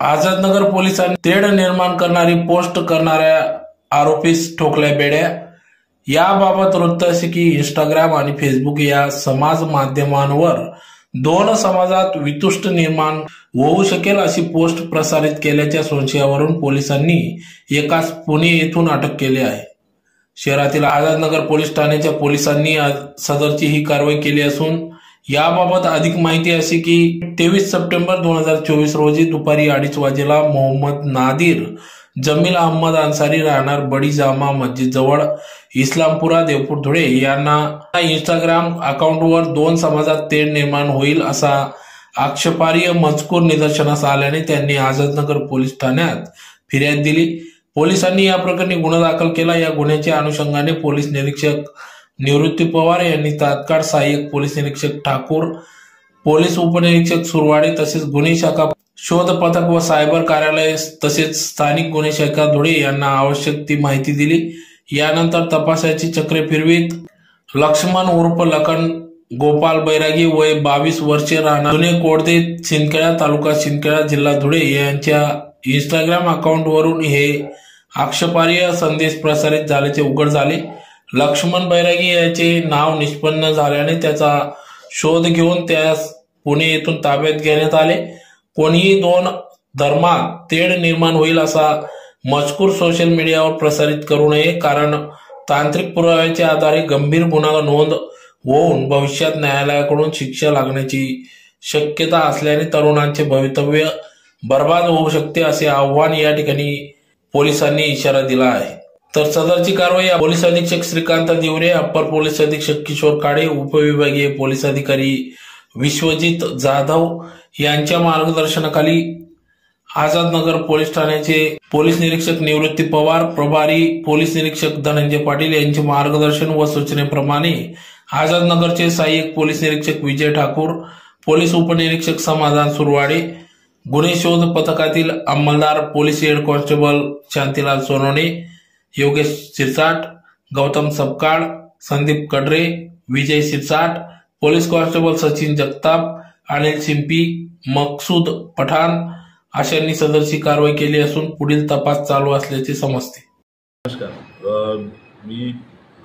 आझादनगर पोलिसांनी तेढ निर्माण करणारी पोस्ट करणाऱ्या आरोपीस ठोकल्या बेड्या. याबाबत वृत्त असे की इंस्टाग्राम आणि फेसबुक या समाज माध्यमांवर दोन समाजात वितुष्ट निर्माण होऊ शकेल अशी पोस्ट प्रसारित केल्याच्या संशयावरून पोलिसांनी एकाच पुणे येथून अटक केली आहे. शहरातील आझादनगर पोलीस ठाण्याच्या पोलिसांनी सदरची ही कारवाई केली असून याबाबत अधिक माहिती अशी की तेवीस सप्टेंबर दोन हजार चोवीस रोजी दुपारी अडीच वाजेला मोहम्मद नादिर जमील अहमद अन्सारी राहणार बडी जामा मस्जिद जवळ इस्लामपुरा देवपूर धुळे यांना इंस्टाग्राम अकाउंटवर दोन समाजात तेढ निर्माण होईल असा आक्षेपार्ह मजकूर निदर्शनास आल्याने त्यांनी आझादनगर पोलीस ठाण्यात फिर्याद दिली. पोलिसांनी या प्रकरणी गुन्हा दाखल केला. या गुन्ह्याच्या अनुषंगाने पोलीस निरीक्षक निवृत्ती पवार यांनी तात्काळ सहाय्यक पोलीस निरीक्षक ठाकूर पोलीस उपनिरीक्षक सुरवाडे तसेच गुन्हे शाखा शोध पथक व सायबर कार्यालय तसेच स्थानिक गुन्हे शाखा धुळे यांना आवश्यक ती माहिती दिली. यानंतर तपासाची चक्रे फिरवीत. लक्ष्मण उर्फ लखन गोपाल बैरागी वय बावीस वर्षे राहणार. जुने कोडदे शिंदखेडा तालुका शिंदखेडा जिल्हा धुळे यांच्या इंस्टाग्राम अकाउंटवरून हे आक्षेपार्ह संदेश प्रसारित झाल्याचे उघड झाले. लक्ष्मण बैरागी याचे नाव निष्पन्न झाल्याने त्याचा शोध घेऊन त्यास पुणे येथून ताब्यात घेण्यात आले. कोणीही दोन धर्मात तेढ निर्माण होईल असा मजकूर सोशल मीडियावर प्रसारित करू नये कारण तांत्रिक पुराव्याच्या आधारे गंभीर गुन्हा नोंद होऊन भविष्यात न्यायालयाकडून शिक्षा लागण्याची शक्यता असल्याने तरुणांचे भवितव्य बर्बाद होऊ शकते असे आव्हान या ठिकाणी पोलिसांनी इशारा दिला आहे. तर सदरची कारवाई पोलीस अधीक्षक श्रीकांत दिवरे अप्पर पोलीस अधीक्षक किशोर काळे उपविभागीय पोलीस अधिकारी विश्वजित जाधव यांच्या मार्गदर्शनाखाली आझादनगर पोलीस ठाण्याचे पोलीस निरीक्षक निवृत्ती पवार प्रभारी पोलीस निरीक्षक धनंजय पाटील यांचे मार्गदर्शन व सूचनेप्रमाणे आझादनगरचे सहाय्यक पोलीस निरीक्षक विजय ठाकूर पोलीस उपनिरीक्षक समाधान सुरवाडे गुन्हे शोध पथकातील अंमलदार police head constable Shantilal Sonawane Yogesh Shirsat Gautam Sabkal Sandeep Kadre Vijay Shirsat police constable Sachin Jagtap Anil Shimpi Maqsood Pathan अशांनी सदरची कारवाई केली असून पुढील तपास चालू असल्याचे समजते. नमस्कार. मी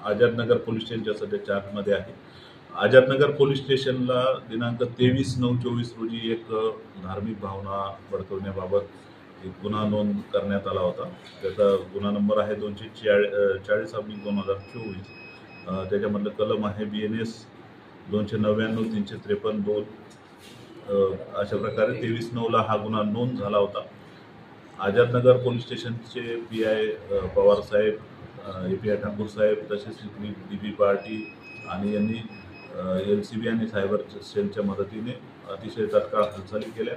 आझादनगर पोलीस स्टेशनच्या सध्या चार्जमध्ये आहे. आझादनगर पोलीस स्टेशनला दिनांक तेवीस नऊ चोवीस रोजी एक धार्मिक भावना भडकवण्याबाबत एक गुन्हा नोंद करण्यात आला होता. त्याचा गुन्हा नंबर आहे दोनशे चाळी चाळीस अब्लिक दोन हजार चोवीस. त्याच्यामधलं कलम आहे बी एन एस दोनशे नव्याण्णव तीनशे त्रेपन्न दोन. अशा प्रकारे तेवीस नऊला हा गुन्हा नोंद झाला होता. आझादनगर पोलीस स्टेशनचे पी आय पवार साहेब ए पी आय ठाकूर साहेब तसेच डी बी पार्टी आणि यांनी एल सी बी आणि सायबर सेलच्या मदतीने अतिशय तत्काळ हालचाली केल्या.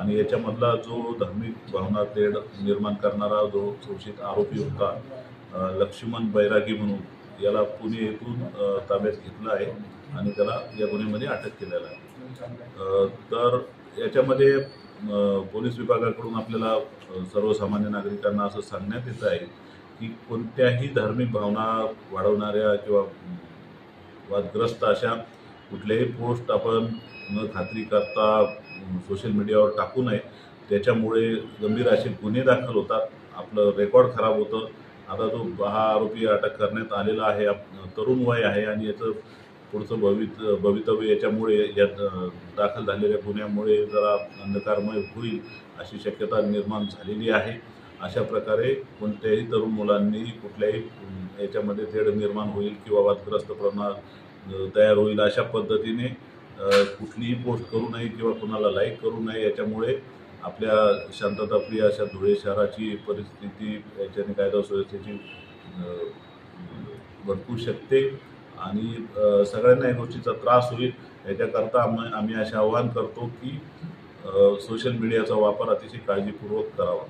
आणि याच्यामधला जो धार्मिक भावना तेढ निर्माण करणारा जो शोषित आरोपी होता लक्ष्मण बैरागी म्हणून याला पुणे येथून ताब्यात घेतला आहे आणि त्याला या गुन्ह्यामध्ये अटक केलेलं आहे. तर याच्यामध्ये पोलीस विभागाकडून आपल्याला सर्वसामान्य नागरिकांना असं सांगण्यात येत आहे की कोणत्याही धार्मिक भावना वाढवणाऱ्या किंवा वादग्रस्त अशा कुठल्याही पोस्ट आपण न खात्री करता सोशल मीडियावर टाकू नये. त्याच्यामुळे गंभीर असे गुन्हे दाखल होतात. आपलं रेकॉर्ड खराब होतं. आता तो हा आरोपी अटक करण्यात आलेला आहे. तरुण वय आहे आणि याचं पुढचं भवित भवितव्य याच्यामुळे या दाखल झालेल्या गुन्ह्यामुळे जरा अंधकारमय होईल अशी शक्यता निर्माण झालेली आहे. अशा प्रकारे कोणत्याही तरुण मुलांनी कुठल्याही याच्यामध्ये तेढ निर्माण होईल किंवा वादग्रस्त प्रमाण तयार होईल अशा पद्धतीने कुठलीही पोस्ट करू नये किंवा कुणाला लाईक करू नये याच्यामुळे आपल्या शांतताप्रिय अशा धुळे शहराची परिस्थिती याच्याने कायदा सुव्यवस्थेची भडकू शकते. आणि सगळ्यांना या गोष्टीचा त्रास होईल. याच्याकरता आम्ही आम्ही असे आवाहन करतो की सोशल मीडियाचा वापर अतिशय काळजीपूर्वक करावा.